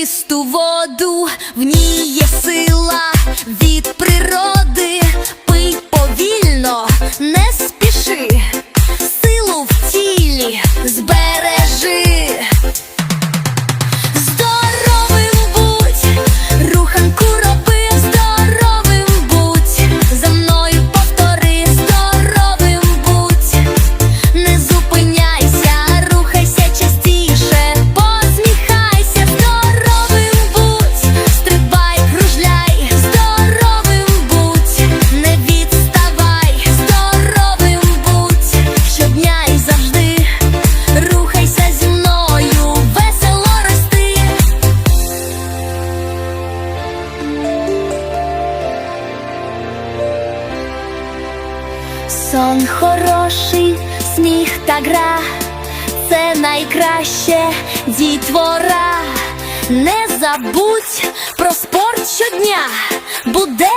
чисту воду, в ній є сила від природи. сон хороший, сміх та гра, це найкраще дітвора. Не забудь про спорт щодня буде.